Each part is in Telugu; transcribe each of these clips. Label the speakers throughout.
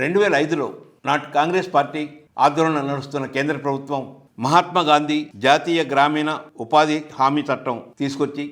Speaker 1: రెండు వేల ఐదులో నాటి కాంగ్రెస్ పార్టీ ఆందోళన నడుస్తున్న కేంద్ర ప్రభుత్వం మహాత్మా గాంధీ జాతీయ గ్రామీణ ఉపాధి హామీ చట్టం తీసుకొచ్చి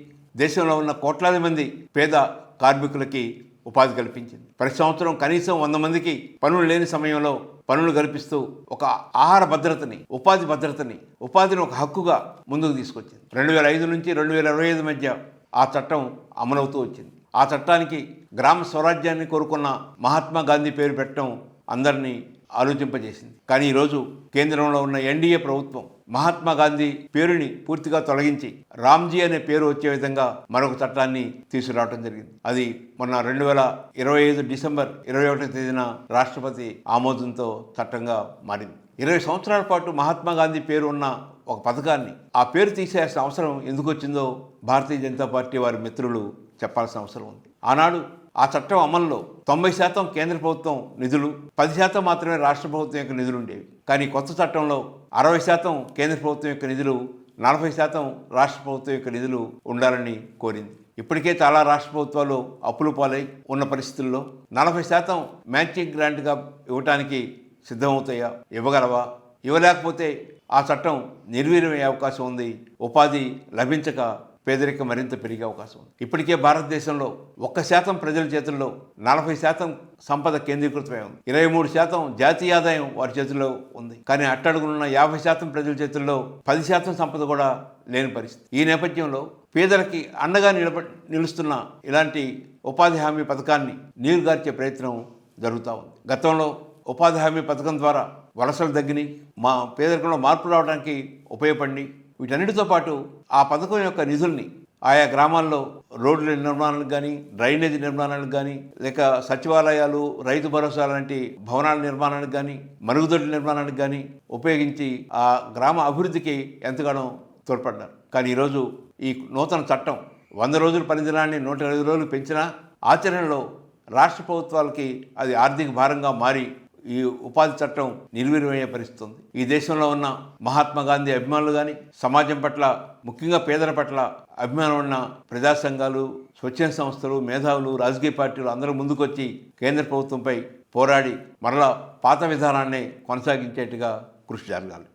Speaker 1: దేశంలో ఉన్న కోట్లాది మంది పేద కార్మికులకి ఉపాధి కల్పించింది. ప్రతి సంవత్సరం కనీసం వంద మందికి పనులు లేని సమయంలో పనులు కల్పిస్తూ ఒక ఆహార భద్రతని ఉపాధి భద్రతని ఉపాధిని ఒక హక్కుగా ముందుకు తీసుకొచ్చింది. రెండు వేల ఐదు నుంచి రెండు వేల ఇరవై ఐదు మధ్య ఆ చట్టం అమలవుతూ వచ్చింది. ఆ చట్టానికి గ్రామ స్వరాజ్యాన్ని కోరుకున్న మహాత్మా గాంధీ పేరు పెట్టడం అందరినీ ఆలోచింపజేసింది. కానీ ఈరోజు కేంద్రంలో ఉన్న ఎన్డీఏ ప్రభుత్వం మహాత్మా గాంధీ పేరుని పూర్తిగా తొలగించి రామ్జీ అనే పేరు వచ్చే విధంగా మరొక చట్టాన్ని తీసుకురావడం జరిగింది. అది మొన్న రెండు వేల ఇరవై ఐదు డిసెంబర్ ఇరవై ఒకటో తేదీన రాష్ట్రపతి ఆమోదంతో చట్టంగా మారింది. ఇరవై సంవత్సరాల పాటు మహాత్మా గాంధీ పేరు ఉన్న ఒక పథకాన్ని ఆ పేరు తీసేయాల్సిన అవసరం ఎందుకు వచ్చిందో భారతీయ జనతా పార్టీ వారి మిత్రులు చెప్పాల్సిన అవసరం ఉంది. ఆనాడు ఆ చట్టం అమల్లో తొంభై శాతం కేంద్ర ప్రభుత్వం నిధులు పది శాతం మాత్రమే రాష్ట్ర ప్రభుత్వం యొక్క నిధులు ఉండేవి. కానీ కొత్త చట్టంలో అరవై శాతం కేంద్ర ప్రభుత్వం యొక్క నిధులు నలభై శాతం రాష్ట్ర ప్రభుత్వం యొక్క నిధులు ఉండాలని కోరింది. ఇప్పటికే చాలా రాష్ట్ర ప్రభుత్వాలు అప్పులు పాలై ఉన్న పరిస్థితుల్లో నలభై శాతం మ్యాచింగ్ గ్రాంట్గా ఇవ్వటానికి సిద్ధమవుతాయా? ఇవ్వగలవా? ఇవ్వలేకపోతే ఆ చట్టం నిర్వీర్యమయ్యే అవకాశం ఉంది. ఉపాధి లభించక పేదరికం మరింత పెరిగే అవకాశం ఉంది. ఇప్పటికే భారతదేశంలో ఒక్క శాతం ప్రజల చేతుల్లో నలభై శాతం సంపద కేంద్రీకృతమై ఉంది. ఇరవై మూడు శాతం జాతీయ ఆదాయం వారి చేతుల్లో ఉంది. కానీ అట్టడుగునున్న యాభై శాతం ప్రజల చేతుల్లో పది శాతం సంపద కూడా లేని పరిస్థితి. ఈ నేపథ్యంలో పేదలకి అండగా నిలబ నిలుస్తున్న ఇలాంటి ఉపాధి హామీ పథకాన్ని నీరుగార్చే ప్రయత్నం జరుగుతూ ఉంది. గతంలో ఉపాధి హామీ పథకం ద్వారా వలసలు తగ్గినాయి మా పేదరికంలో మార్పు రావడానికి ఉపయోగపడి వీటన్నిటితో పాటు ఆ పథకం యొక్క నిధుల్ని ఆయా గ్రామాల్లో రోడ్ల నిర్మాణాలకు కానీ డ్రైనేజీ నిర్మాణాలకు కానీ లేక సచివాలయాలు రైతు భరోసా లాంటి భవనాల నిర్మాణానికి కానీ మరుగుదొడ్ల నిర్మాణానికి కానీ ఉపయోగించి ఆ గ్రామ అభివృద్ధికి ఎంతగానో తోడ్పడ్డారు. కానీ ఈరోజు ఈ నూతన చట్టం వంద రోజులు పనిదినాన్ని నూట ఇరవై రోజులు పెంచినా ఆచరణలో రాష్ట్ర ప్రభుత్వాలకి అది ఆర్థిక భారంగా మారి ఈ ఉపాధి చట్టం నిర్వీర్యమయ్యే పరిస్థితి ఉంది ఈ దేశంలో ఉన్న మహాత్మా గాంధీ అభిమానులు కానీ సమాజం పట్ల ముఖ్యంగా పేదల పట్ల అభిమానం ఉన్న ప్రజా సంఘాలు స్వచ్ఛంద సంస్థలు మేధావులు రాజకీయ పార్టీలు అందరూ ముందుకొచ్చి కేంద్ర ప్రభుత్వంపై పోరాడి మరలా పాత విధానాన్ని కొనసాగించేట్టుగా కృషి జరగాలి.